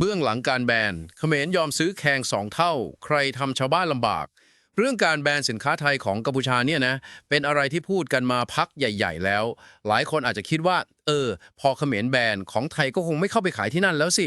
เบื้องหลังการแบนเขมรยอมซื้อแข่งสองเท่า ใครทำชาวบ้านลำบาก เรื่องการแบนสินค้าไทยของกัมพูชาเนี่ยนะ เป็นอะไรที่พูดกันมาพักใหญ่ ๆ แล้ว หลายคนอาจจะคิดว่า เออ พอเขมรแบนของไทยก็คงไม่เข้าไปขายที่นั่นแล้วสิ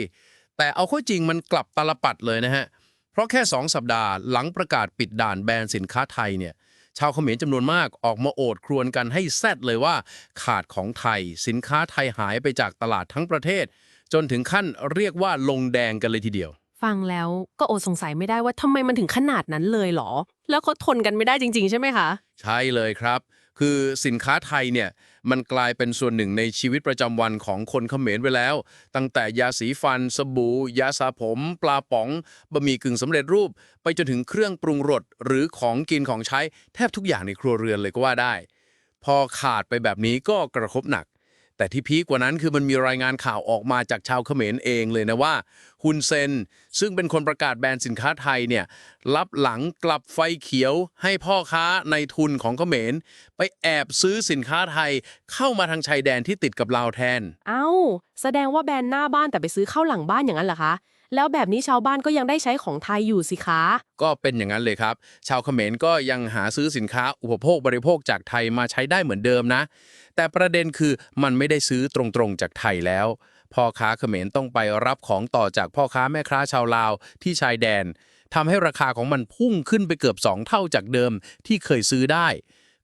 แต่เอาข้าจริงมันกลับตลปัดเลยนะฮะ เพราะแค่ 2 สัปดาห์หลังประกาศปิดด่านแบนสินค้าไทยเนี่ยชาวเขมรจำนวนมากออกมาโอดครวญกันให้แซดเลยว่า ขาดของไทย สินค้าไทยหายไปจากตลาดทั้งประเทศ จนถึงขั้นเรียกว่าลงแดงกันเลยทีเดียว ฟังแล้วก็อดสงสัยไม่ได้ว่าทำไมมันถึงขนาดนั้นเลยเหรอ แล้วเขาทนกันไม่ได้จริง ๆ ใช่ไหมคะ ใช่เลยครับ คือสินค้าไทยเนี่ยมันกลายเป็นส่วนหนึ่งในชีวิตประจำวันของคนเขมรไปแล้ว ตั้งแต่ยาสีฟัน สบู่ ยาสระผม ปลาป๋องบะหมี่กึ่งสำเร็จรูป ไปจนถึงเครื่องปรุงรสหรือของกินของใช้แทบทุกอย่างในครัวเรือนเลยก็ว่าได้ พอขาดไปแบบนี้ก็กระทบหนัก แต่ที่พีกกว่านั้นคือมันมีรายงานข่าวออกมาจากชาวเขมรเองเลยนะว่าฮุนเซน ซึ่งเป็นคนประกาศแบนสินค้าไทยเนี่ยรับหลังกลับไฟเขียวให้พ่อค้าในทุนของเขมร ไปแอบซื้อสินค้าไทยเข้ามาทางชายแดนที่ติดกับลาวแทน เอ้า แสดงว่าแบรนด์หน้าบ้านแต่ไปซื้อเข้าหลังบ้านอย่างนั้นเหรอคะ แล้วแบบนี้ชาวบ้านก็ยังได้ใช้ของไทยอยู่สิคะ ก็เป็นอย่างนั้นเลยครับ ชาวเขมรก็ยังหาซื้อสินค้าอุปโภคบริโภคจากไทยมาใช้ได้เหมือนเดิมนะ แต่ประเด็นคือมันไม่ได้ซื้อตรงๆจากไทยแล้วพ่อค้าเขมรต้องไปรับของต่อจากพ่อค้าแม่ค้าชาวลาวที่ชายแดนทำให้ราคาของมันพุ่งขึ้นไปเกือบ 2 เท่าจากเดิมที่เคยซื้อได้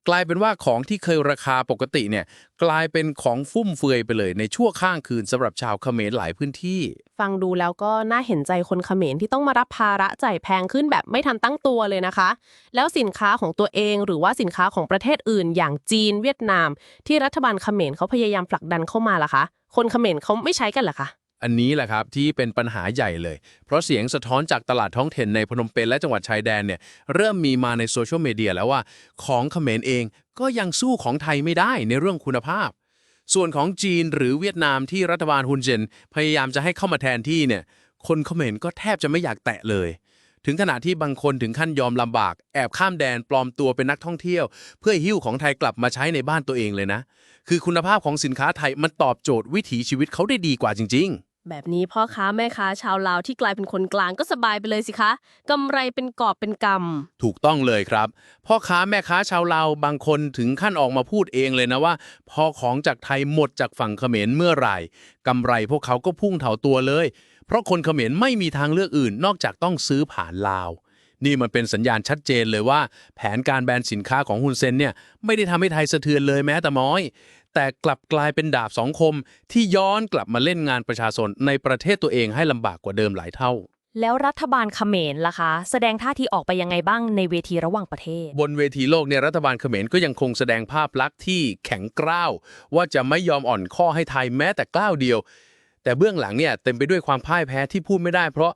กลายเป็นว่าของที่เคยราคาปกติเนี่ยกลายเป็นของฟุ่มเฟือยไปเลย ในชั่วข้างคืนสำหรับชาวเขมรหลายพื้นที่ ฟังดูแล้วก็น่าเห็นใจคนเขมรที่ต้องมารับภาระจ่ายแพงขึ้นแบบไม่ทันตั้งตัวเลยนะคะ แล้วสินค้าของตัวเองหรือว่าสินค้าของประเทศอื่น อย่างจีนเวียดนาม ที่รัฐบาลเขมรเขาพยายามผลักดันเข้ามาล่ะคะ คนเขมรเขาไม่ใช้กันหรอคะ อันนี้แหละครับที่เป็นปัญหาใหญ่เลย เพราะเสียงสะท้อนจากตลาดท้องถิ่นในพนมเปญและจังหวัดชายแดนเนี่ยเริ่มมีมาในโซเชียลมีเดียแล้วว่าของเขมรเองก็ยังสู้ของไทยไม่ได้ในเรื่องคุณภาพ ส่วนของจีนหรือเวียดนามที่รัฐบาลฮุนเซนพยายามจะให้เข้ามาแทนที่เนี่ยคนเขมรก็แทบจะไม่อยากแตะเลย ถึงขนาดที่บางคนถึงขั้นยอมลำบาก แอบข้ามแดนปลอมตัวเป็นนักท่องเที่ยว เพื่อหิ้วของไทยกลับมาใช้ในบ้านตัวเองเลยนะ คือคุณภาพของสินค้าไทยมันตอบโจทย์วิถีชีวิตเขาได้ดีกว่าจริง ๆ แบบนี้พ่อค้าแม่ค้าชาวลาวที่กลายเป็นคนกลางก็สบายไปเลยสิคะกำไรเป็นกอบเป็นกำถูกต้องเลยครับ พ่อค้าแม่ค้าชาวลาวบางคนถึงขั้นออกมาพูดเองเลยนะว่า พอของจากไทยหมดจากฝั่งเขมรเมื่อไหร่กำไรพวกเขาก็พุ่งเถาตัวเลย เพราะคนเขมรไม่มีทางเลือกอื่น นอกจากต้องซื้อผ่านลาว นี่มันเป็นสัญญาณชัดเจนเลยว่า แผนการแบนสินค้าของฮุนเซนเนี่ยไม่ได้ทำให้ไทยสะเทือนเลยแม้แต่ม้อยแต่กลับกลายเป็นดาบสองคม ที่ย้อนกลับมาเล่นงานประชาชนในประเทศตัวเองให้ลำบากกว่าเดิมหลายเท่า แล้วรัฐบาลเขมรล่ะคะ แสดงท่าทีออกไปยังไงบ้างในเวทีระหว่างประเทศ บนเวทีโลกเนี่ยรัฐบาลเขมรก็ยังคงแสดงภาพลักษณ์ที่แข็งกร้าว ว่าจะไม่ยอมอ่อนข้อให้ไทยแม้แต่กล้าวเดียว แต่เบื้องหลังเนี่ยเต็มไปด้วยความพ่ายแพ้ที่พูดไม่ได้ เพราะ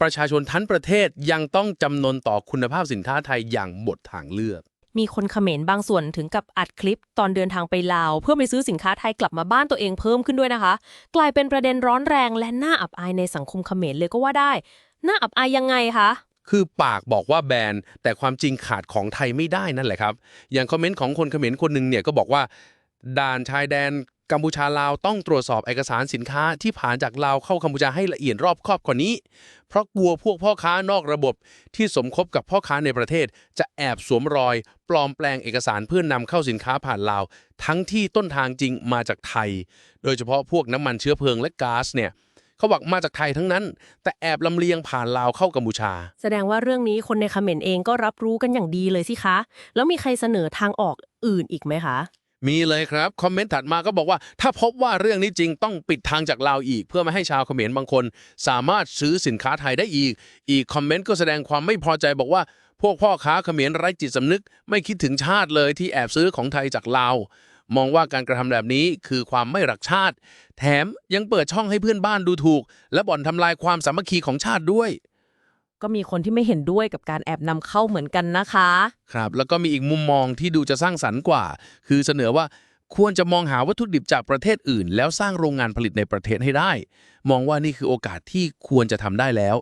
ประชาชนทั้งประเทศยังต้องจำนนต่อคุณภาพสินค้าไทยอย่างหมดทางเลือก มีคนเขมรบางส่วนถึงกับอัดคลิปตอนเดินทางไปลาว เพื่อไปซื้อสินค้าไทยกลับมาบ้านตัวเองเพิ่มขึ้นด้วยนะคะ กลายเป็นประเด็นร้อนแรงและน่าอับอายในสังคมเขมรเลยก็ว่าได้ น่าอับอายยังไงคะคือปากบอกว่าแบนแต่ความจริงขาดของไทยไม่ได้นั่นแหละครับ อย่างคอมเมนต์ของคนเขมรคนหนึ่งเนี่ยก็บอกว่าด่านชายแดน กัมพูชาลาวต้องตรวจสอบเอกสารสินค้าที่ผ่านจากลาวเข้ากัมพูชาให้ละเอียดรอบคอบกว่านี้ เพราะกลัวพวกพ่อค้านอกระบบที่สมคบกับพ่อค้าในประเทศ จะแอบสวมรอย ปลอมแปลงเอกสารเพื่อนนำเข้าสินค้าผ่านลาว ทั้งที่ต้นทางจริงมาจากไทย โดยเฉพาะพวกน้ำมันเชื้อเพลิงและก๊าซเนี่ยเขาบอกมาจากไทยทั้งนั้น แต่แอบลำเลียงผ่านลาวเข้ากัมพูชา แสดงว่าเรื่องนี้คนในเขมรเองก็รับรู้กันอย่างดีเลยสิคะ แล้วมีใครเสนอทางออกอื่นอีกไหมคะ มีเลยครับ คอมเมนต์ถัดมาก็บอกว่า ถ้าพบว่าเรื่องนี้จริงต้องปิดทางจากลาวอีก เพื่อไม่ให้ชาวเขมรบางคน สามารถซื้อสินค้าไทยได้อีก อีกคอมเมนต์ก็แสดงความไม่พอใจบอกว่า พวกพ่อค้าเขมรไร้จิตสำนึก ไม่คิดถึงชาติเลยที่แอบซื้อของไทยจากลาวมองว่าการกระทำแบบนี้คือความไม่รักชาติ แถมยังเปิดช่องให้เพื่อนบ้านดูถูก และบ่อนทำลายความสามัคคีของชาติด้วย ก็มีคนที่ไม่เห็นด้วยกับการแอบนำเข้าเหมือนกันนะคะ ครับ แล้วก็มีอีกมุมมองที่ดูจะสร้างสรรค์กว่า คือเสนอว่าควรจะมองหาวัตถุดิบจากประเทศอื่น แล้วสร้างโรงงานผลิตในประเทศให้ได้ มองว่านี่คือโอกาสที่ควรจะทำได้แล้ว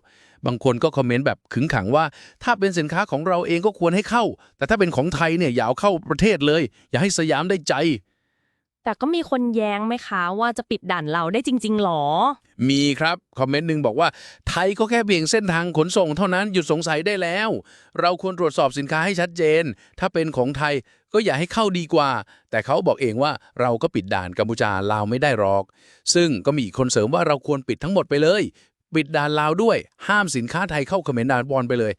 บางคนก็คอมเมนต์แบบขึงขังว่า ถ้าเป็นสินค้าของเราเองก็ควรให้เข้า แต่ถ้าเป็นของไทยเนี่ยอย่าเอาเข้าประเทศเลย อย่าให้สยามได้ใจ แต่ก็มีคนแย้งไหมคะว่าจะปิดด่านเราได้จริง ๆหรอ มีครับ คอมเมนต์หนึ่งบอกว่า ไทยก็แค่เบี่ยงเส้นทางขนส่งเท่านั้นหยุดสงสัยได้แล้ว เราควรตรวจสอบสินค้าให้ชัดเจน ถ้าเป็นของไทยก็อย่าให้เข้าดีกว่า แต่เขาบอกเองว่าเราก็ปิดด่านกัมพูชาลาวไม่ได้หรอก ซึ่งก็มีอีกคนเสริมว่าเราควรปิดทั้งหมดไปเลย ปิดด่านลาวด้วย ห้ามสินค้าไทยเข้าเขมรด่านบอลไปเลย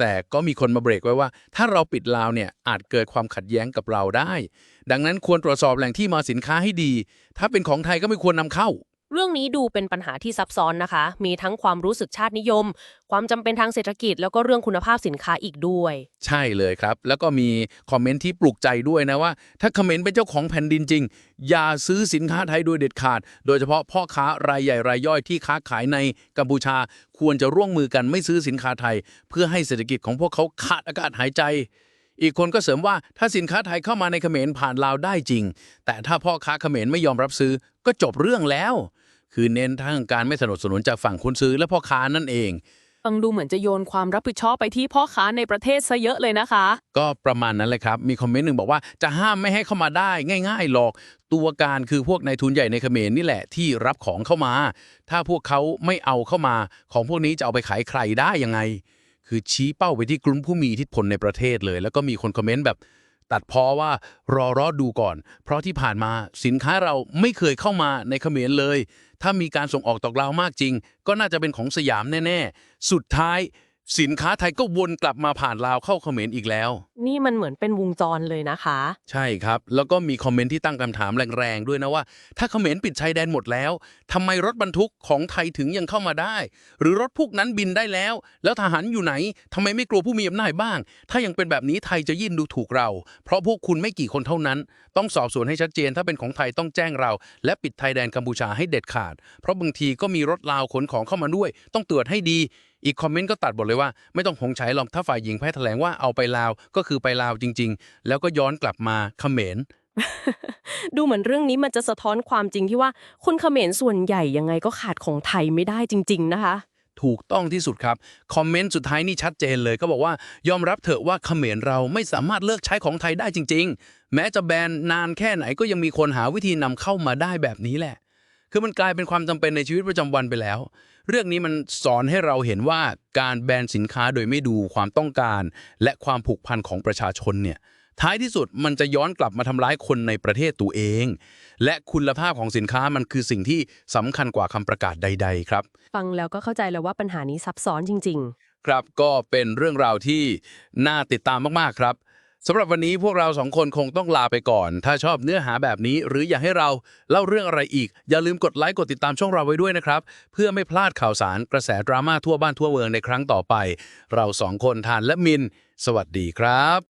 แต่ก็มีคนมาเบรกไว้ว่า ถ้าเราปิดลาวเนี่ยอาจเกิดความขัดแย้งกับเราได้ ดังนั้นควรตรวจสอบแหล่งที่มาสินค้าให้ดี ถ้าเป็นของไทยก็ไม่ควรนำเข้า เรื่องนี้ดูเป็นปัญหาที่ซับซ้อนนะคะ มีทั้งความรู้สึกชาตินิยม ความจำเป็นทางเศรษฐกิจ แล้วก็เรื่องคุณภาพสินค้าอีกด้วย ใช่เลยครับ แล้วก็มีคอมเมนต์ที่ปลุกใจด้วยนะว่า ถ้าเขมรเป็นเจ้าของแผ่นดินจริง อย่าซื้อสินค้าไทยโดยเด็ดขาด โดยเฉพาะพ่อค้ารายใหญ่รายย่อยที่ค้าขายในกัมพูชา ควรจะร่วมมือกันไม่ซื้อสินค้าไทย เพื่อให้เศรษฐกิจของพวกเขาขาดอากาศหายใจอีกคนก็เสริมว่าถ้าสินค้าไทยเข้ามาในเขมรผ่านลาวได้จริง แต่ถ้าพ่อค้าเขมรไม่ยอมรับซื้อก็จบเรื่องแล้ว คือเน้นทั้งการไม่สนับสนุนจากฝั่งคนซื้อและพ่อค้านั่นเองฟังดูเหมือนจะโยนความรับผิดชอบไปที่พ่อค้าในประเทศซะเยอะเลยนะคะ ก็ประมาณนั้นเลยครับ มีคอมเมนต์หนึ่งบอกว่าจะห้ามไม่ให้เข้ามาได้ง่ายๆหรอก ตัวการคือพวกนายทุนใหญ่ในเขมรนี่แหละที่รับของเข้ามา ถ้าพวกเขาไม่เอาเข้ามา ของพวกนี้จะเอาไปขายใครได้ยังไง คือชี้เป้าไปที่กลุ่มผู้มีอิทธิพลในประเทศเลย แล้วก็มีคนคอมเมนต์แบบ ตัดพ้อว่ารอรอดูก่อน เพราะที่ผ่านมาสินค้าเราไม่เคยเข้ามาในเขมรเลย ถ้ามีการส่งออกตอกลาวมากจริง ก็น่าจะเป็นของสยามแน่ ๆ สุดท้าย สินค้าไทยก็วนกลับมาผ่านลาวเข้าเขมรอีกแล้ว นี่มันเหมือนเป็นวงจรเลยนะคะ ใช่ครับ แล้วก็มีคอมเมนต์ที่ตั้งคำถามแรงๆ ด้วยนะว่า ถ้าเขมรปิดชายแดนหมดแล้วทำไมรถบรรทุกของไทยถึงยังเข้ามาได้ หรือรถพวกนั้นบินได้แล้ว แล้วทหารอยู่ไหนทำไมไม่กลัวผู้มีอำนาจบ้าง ถ้ายังเป็นแบบนี้ไทยจะยิ่งดูถูกเรา เพราะพวกคุณไม่กี่คนเท่านั้น ต้องสอบสวนให้ชัดเจน ถ้าเป็นของไทยต้องแจ้งเรา และปิดไทยแดนกัมพูชาให้เด็ดขาด เพราะบางทีก็มีรถลาวขนของเข้ามาด้วย ต้องตรวจให้ดี อีกคอมเมนต์ก็ตัดบทเลยว่าไม่ต้องหงใช้หรอกถ้าฝ่ายหญิงแพ้แถลงว่าเอาไปลาวก็คือไปลาวจริง ๆ แล้วก็ย้อนกลับมาเขมรดูเหมือนเรื่องนี้มันจะสะท้อนความจริงที่ว่าคนเขมรส่วนใหญ่ยังไงก็ขาดของไทยไม่ได้จริง ๆ นะคะ ถูกต้องที่สุดครับ คอมเมนต์สุดท้ายนี่ชัดเจนเลยก็บอกว่ายอมรับเถอะว่าเขมรเราไม่สามารถเลิกใช้ของไทยได้จริง ๆ แม้จะแบนนานแค่ไหนก็ยังมีคนหาวิธีนำเข้ามาได้แบบนี้แหละ คือมันกลายเป็นความจำเป็นในชีวิตประจำวันไปแล้ว เรื่องนี้มันสอนให้เราเห็นว่าการแบนสินค้าโดยไม่ดูความต้องการ และความผูกพันของประชาชนเนี่ยท้ายที่สุดมันจะย้อนกลับมาทำร้ายคนในประเทศตัวเอง และคุณภาพของสินค้ามันคือสิ่งที่สำคัญกว่าคำประกาศใด ๆ ครับ ฟังแล้วก็เข้าใจแล้วว่าปัญหานี้ซับซ้อนจริงครับก็เป็นเรื่องราวที่น่าติดตามมากๆครับ สำหรับวันนี้พวกเราสองคนคงต้องลาไปก่อน ถ้าชอบเนื้อหาแบบนี้ หรืออยากให้เราเล่าเรื่องอะไรอีก อย่าลืมกดไลค์กดติดตามช่องเราไว้ด้วยนะครับ เพื่อไม่พลาดข่าวสารกระแสดราม่าทั่วบ้านทั่วเมืองในครั้งต่อไป เราสองคนทานและมิน สวัสดีครับ